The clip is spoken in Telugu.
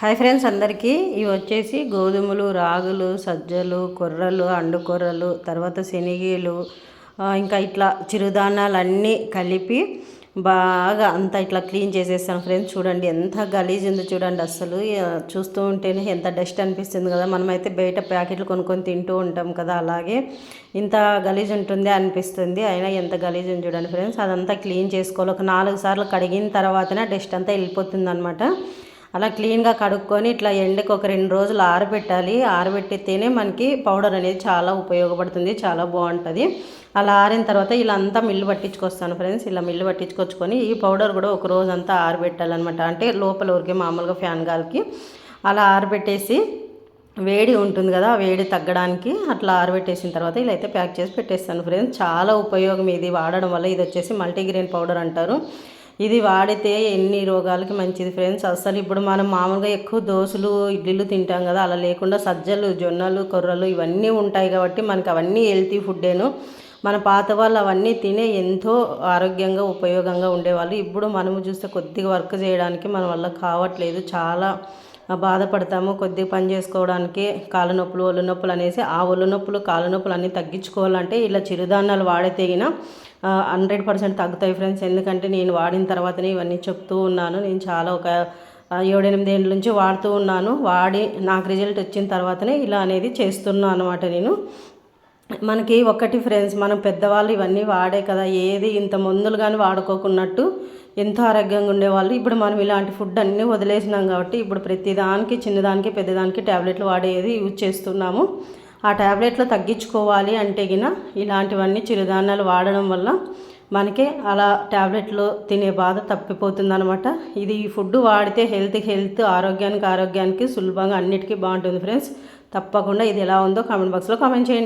హాయ్ ఫ్రెండ్స్ అందరికీ. ఇవి వచ్చేసి గోధుమలు రాగులు సజ్జలు కొర్రలు అండు కొర్రలు తర్వాత శనిగీలు ఇంకా ఇట్లా చిరుధాన్యాలు అన్నీ కలిపి బాగా అంతా ఇట్లా క్లీన్ చేసేస్తాను ఫ్రెండ్స్. చూడండి ఎంత గలీజ్ ఉంది చూడండి అసలు చూస్తూ ఉంటేనే ఎంత డస్ట్ అనిపిస్తుంది కదా. మనమైతే బయట ప్యాకెట్లు కొనుక్కొని తింటూ ఉంటాం కదా అలాగే. ఇంత గలీజ్ ఉంటుంది అనిపిస్తుంది. అయినా ఎంత గలీజ్ ఉంది చూడండి ఫ్రెండ్స్. అదంతా క్లీన్ చేసుకోవాలి. ఒక నాలుగు సార్లు కడిగిన తర్వాతనే డస్ట్ అంతా వెళ్ళిపోతుంది అనమాట అలా క్లీన్గా కడుక్కొని ఇట్లా ఎండకు ఒక రెండు రోజులు ఆరబెట్టాలి. ఆరబెట్టితేనే మనకి పౌడర్ అనేది చాలా ఉపయోగపడుతుంది చాలా బాగుంటుంది. అలా ఆరిన తర్వాత ఇలా అంతా మిల్లు పట్టించుకొస్తాను ఫ్రెండ్స్. ఇలా మిల్లు పట్టించుకొచ్చుకొని ఈ పౌడర్ కూడా ఒక రోజు అంతా ఆరబెట్టాలన్నమాట. అంటే లోపల ఊరికే మామూలుగా ఫ్యాన్ గాలికి అలా ఆరబెట్టేసి వేడి ఉంటుంది కదా ఆ వేడి తగ్గడానికి అట్లా ఆరబెట్టేసిన తర్వాత ఇలా అయితే ప్యాక్ చేసి పెట్టేస్తాను ఫ్రెండ్స్. చాలా ఉపయోగం ఇది వాడడం వల్ల. ఇది వచ్చేసి మల్టీగ్రెయిన్ పౌడర్ అంటారు. ఇది వాడితే ఎన్ని రోగాలకి మంచిది ఫ్రెండ్స్. అసలు ఇప్పుడు మనం మామూలుగా ఎక్కువ దోశలు ఇడ్లీలు తింటాం కదా అలా లేకుండా సజ్జలు జొన్నలు కొర్రలు ఇవన్నీ ఉంటాయి కాబట్టి మనకు అవన్నీ హెల్తీ ఫుడ్డేను. మన పాత వాళ్ళు అవన్నీ తినే ఎంతో ఆరోగ్యంగా ఉపయోగంగా ఉండేవాళ్ళు. ఇప్పుడు మనము చూస్తే కొద్దిగా వర్క్ చేయడానికి మన వల్ల కావట్లేదు. చాలా బాధపడతాము. కొద్దిగా పని చేసుకోవడానికి కాళ్ళ నొప్పులు ఒళ్ళు నొప్పులు అనేసి ఆ ఒళ్ళు నొప్పులు కాళ్ళ నొప్పులు అన్నీ తగ్గించుకోవాలంటే ఇలా చిరుధాన్యాలు వాడితేగిన హండ్రెడ్ పర్సెంట్ తగ్గుతాయి ఫ్రెండ్స్. ఎందుకంటే నేను వాడిన తర్వాతనే ఇవన్నీ చెప్తూ ఉన్నాను. నేను చాలా ఒక ఏడెనిమిది ఏళ్ళ నుంచి వాడుతూ ఉన్నాను. వాడి నాకు రిజల్ట్ వచ్చిన తర్వాతనే ఇలా అనేది చేస్తున్నాను అనమాట నేను. మనకి ఒకటి ఫ్రెండ్స్ మనం పెద్దవాళ్ళు ఇవన్నీ వాడే కదా. ఏది ఇంత మందులు కానీ వాడుకోకున్నట్టు ఎంతో ఆరోగ్యంగా ఉండేవాళ్ళు. ఇప్పుడు మనం ఇలాంటి ఫుడ్ అన్నీ వదిలేసినాం కాబట్టి ఇప్పుడు ప్రతిదానికి చిన్నదానికి పెద్దదానికి ట్యాబ్లెట్లు వాడేది యూజ్ చేస్తున్నాము. ఆ ట్యాబ్లెట్లు తగ్గించుకోవాలి అంటే గిన ఇలాంటివన్నీ చిరుధాన్యాలు వాడడం వల్ల మనకి అలా ట్యాబ్లెట్లు తినే బాధ తప్పిపోతుందనమాట ఇది ఈ ఫుడ్ వాడితే హెల్త్ హెల్త్ ఆరోగ్యానికి ఆరోగ్యానికి సులభంగా అన్నిటికీ బాగుంటుంది ఫ్రెండ్స్. తప్పకుండా ఇది ఎలా ఉందో కామెంట్ బాక్స్లో కామెంట్ చేయండి.